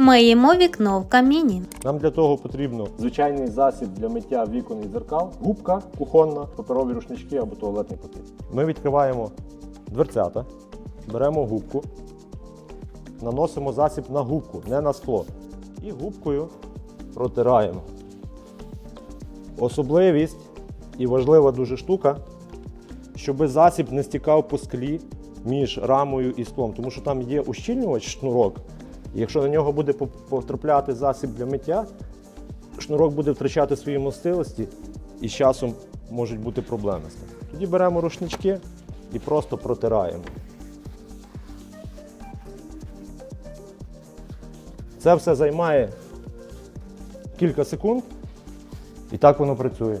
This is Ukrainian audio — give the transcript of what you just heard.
Миємо вікно в каміні. Нам для того потрібно звичайний засіб для миття вікон і дзеркал, губка кухонна, паперові рушнички або туалетний папір. Ми відкриваємо дверцята, беремо губку, наносимо засіб на губку, не на скло. І губкою протираємо. Особливість і важлива дуже штука, щоб засіб не стікав по склі між рамою і склом, тому що там є ущільнювач шнурок. Якщо на нього буде потрапляти засіб для миття, шнурок буде втрачати свої мастилості і з часом можуть бути проблеми з ним. Тоді беремо рушнички і просто протираємо. Це все займає кілька секунд, і так воно працює.